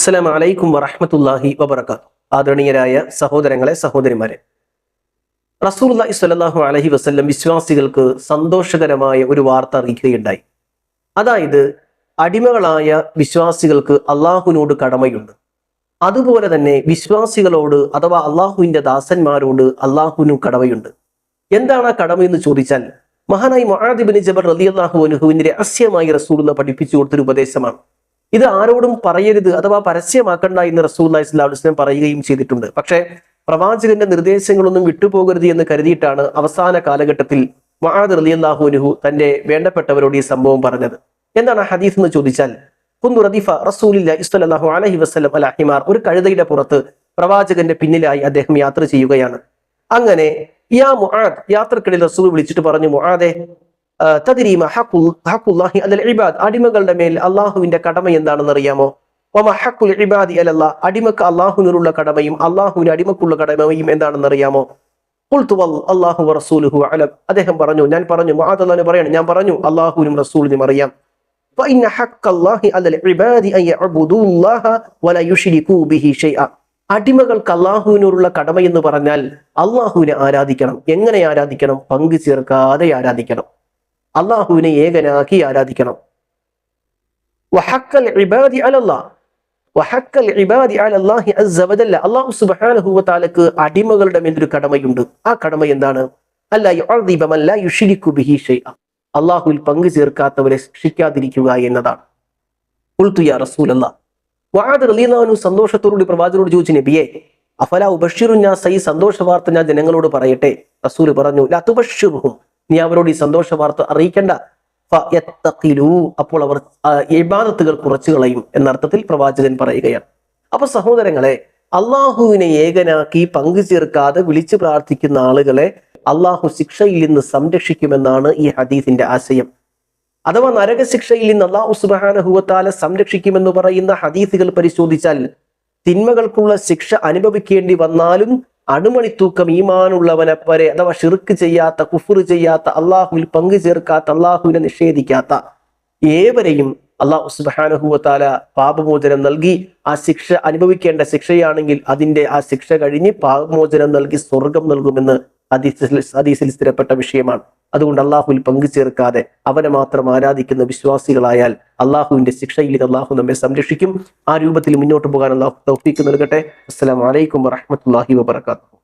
അസ്സലാം അലൈക്കും വറഹമത്തല്ലാഹി വബർക്കാത്തു ആദരണീയരായ സഹോദരങ്ങളെ സഹോദരിമാരെ. റസൂലുള്ളാഹി സ്വല്ലല്ലാഹു അലഹി വസ്ല്ലം വിശ്വാസികൾക്ക് സന്തോഷകരമായ ഒരു വാർത്ത അറിയിക്കുകയുണ്ടായി. അതായത് അടിമകളായ വിശ്വാസികൾക്ക് അള്ളാഹുവിനോട് കടമയുണ്ട്. അതുപോലെ തന്നെ വിശ്വാസികളോട് അഥവാ അള്ളാഹുവിന്റെ ദാസന്മാരോട് അള്ളാഹുവിനും കടമയുണ്ട്. എന്താണ് ആ കടമ എന്ന് ചോദിച്ചാൽ മഹാനായി മൊഹാദിബിന് ജബർ റലിയല്ലാഹു അനുഹുവിന്റെ രഹസ്യമായി റസൂലുള്ള പഠിപ്പിച്ചു കൊടുത്തൊരു ഉപദേശമാണ്. ഇത് ആരോടും പറയരുത് അഥവാ പരസ്യമാക്കണ്ട എന്ന് റസൂൽ ഇസ്ലാം പറയുകയും ചെയ്തിട്ടുണ്ട്. പക്ഷേ പ്രവാചകന്റെ നിർദ്ദേശങ്ങളൊന്നും വിട്ടുപോകരുത് എന്ന് കരുതിയിട്ടാണ് അവസാന കാലഘട്ടത്തിൽ മഹാദ് റലിയല്ലാഹു അനുഹു തന്റെ വേണ്ടപ്പെട്ടവരോട് ഈ സംഭവം പറഞ്ഞത്. എന്താണ് ഹദീസ് എന്ന് ചോദിച്ചാൽ കുന്നു റദീഫ റസൂലില്ല ഇസ്ലാഹു അലഹി വസ്ലം അലഹിമാർ ഒരു കഴുതയുടെ പുറത്ത് പ്രവാചകന്റെ പിന്നിലായി അദ്ദേഹം യാത്ര ചെയ്യുകയാണ്. അങ്ങനെ യാ മുആദ് യാത്രക്കിടയിൽ റസൂൽ വിളിച്ചിട്ട് പറഞ്ഞു മുആദെ തതിരീമ ഹക്കുല്ലാഹി അല്ല ഇബാദ് അടിമകളുടെ മേൽ അള്ളാഹുവിന്റെ കടമ എന്താണെന്ന് അറിയാമോ? ഹക്കുൽ ഇബാദി അലല്ല അടിമക്ക് അള്ളാഹുവിനുള്ള കടമയും അള്ളാഹുവിന് അടിമക്കുള്ള കടമയും എന്താണെന്ന് അറിയാമോ? അള്ളാഹു റസൂലുഹു അലം. അദ്ദേഹം പറഞ്ഞു ഞാൻ പറഞ്ഞു മഹാദല്ലാന്ന് പറയണം ഞാൻ പറഞ്ഞു അള്ളാഹുവിനും റസൂലിനും അറിയാം. അടിമകൾക്ക് അള്ളാഹുവിനോടുള്ള കടമ എന്ന് പറഞ്ഞാൽ അള്ളാഹുവിനെ ആരാധിക്കണം. എങ്ങനെ ആരാധിക്കണം? പങ്കു ചേർക്കാതെ ആരാധിക്കണം. അള്ളാഹുവിനെ ഏകനാക്കി ആരാധിക്കണം. ഇബാദി ഇബാദി അലല്ലാഹി സുബ്ഹാനഹു വതആലക്ക് അടിമകളുടെ മേലൊരു കടമയുണ്ട്. ആ കടമ എന്താണ്? അള്ളാഹുവിൽ പങ്കു ചേർക്കാത്തവരെ ശിക്ഷിക്കാതിരിക്കുക എന്നതാണ്. ഉൾത്തു യാ സന്തോഷത്തോടുകൂടി പ്രവാചകനോട് ചോദിച്ചു നബിയെ അഫല ഉബഷിറു സന്തോഷ വാർത്ത ഞാൻ ജനങ്ങളോട് പറയട്ടെ. റസൂൽ പറഞ്ഞു നീ അവരോട് ഈ സന്തോഷ വാർത്ത അറിയിക്കേണ്ട. അപ്പോൾ അവർ ഇബാദത്തുകൾ കുറച്ചു കളയും എന്നർത്ഥത്തിൽ പ്രവാചകൻ പറയുകയാണ്. അപ്പൊ സഹോദരങ്ങളെ അള്ളാഹുവിനെ ഏകനാക്കി പങ്കു ചേർക്കാതെ വിളിച്ചു പ്രാർത്ഥിക്കുന്ന ആളുകളെ അള്ളാഹു ശിക്ഷയിൽ നിന്ന് സംരക്ഷിക്കുമെന്നാണ് ഈ ഹദീസിന്റെ ആശയം. അഥവാ നരകശിക്ഷയിൽ നിന്ന് അള്ളാഹു സുബാനഹുവത്താല സംരക്ഷിക്കുമെന്ന് പറയുന്ന ഹദീസുകൾ പരിശോധിച്ചാൽ തിന്മകൾക്കുള്ള ശിക്ഷ അനുഭവിക്കേണ്ടി വന്നാലും അണുമണിത്തൂക്കം ഈമാനുള്ളവനെ വരെ അഥവാ ഷിർക്ക് ചെയ്യാത്ത കുഫർ ചെയ്യാത്ത അള്ളാഹുവിൽ പങ്കു ചേർക്കാത്ത അള്ളാഹുവിനെ നിഷേധിക്കാത്ത ഏവരെയും അള്ളാഹു സുബാനഹുവത്താല പാപമോചനം നൽകി ആ ശിക്ഷ അനുഭവിക്കേണ്ട ശിക്ഷയാണെങ്കിൽ അതിന്റെ ആ ശിക്ഷ കഴിഞ്ഞ് പാപമോചനം നൽകി സ്വർഗം നൽകുമെന്ന് ഹദീസിൽ ഹദീസിൽ സ്ഥിരപ്പെട്ട വിഷയമാണ്. അതുകൊണ്ട് അള്ളാഹുവിൽ പങ്കുചേർക്കാതെ അവനെ മാത്രം ആരാധിക്കുന്ന വിശ്വാസികളായാൽ അള്ളാഹുവിന്റെ ശിക്ഷയിൽ അള്ളാഹു നമ്മെ സംരക്ഷിക്കും. ആ രൂപത്തിൽ മുന്നോട്ട് പോകാൻ അള്ളാഹു തൗഫീക്ക് നൽകട്ടെ. അസ്സലാമു അലൈക്കും വറഹ്മത്തുള്ളാഹി വബറകാതുഹു.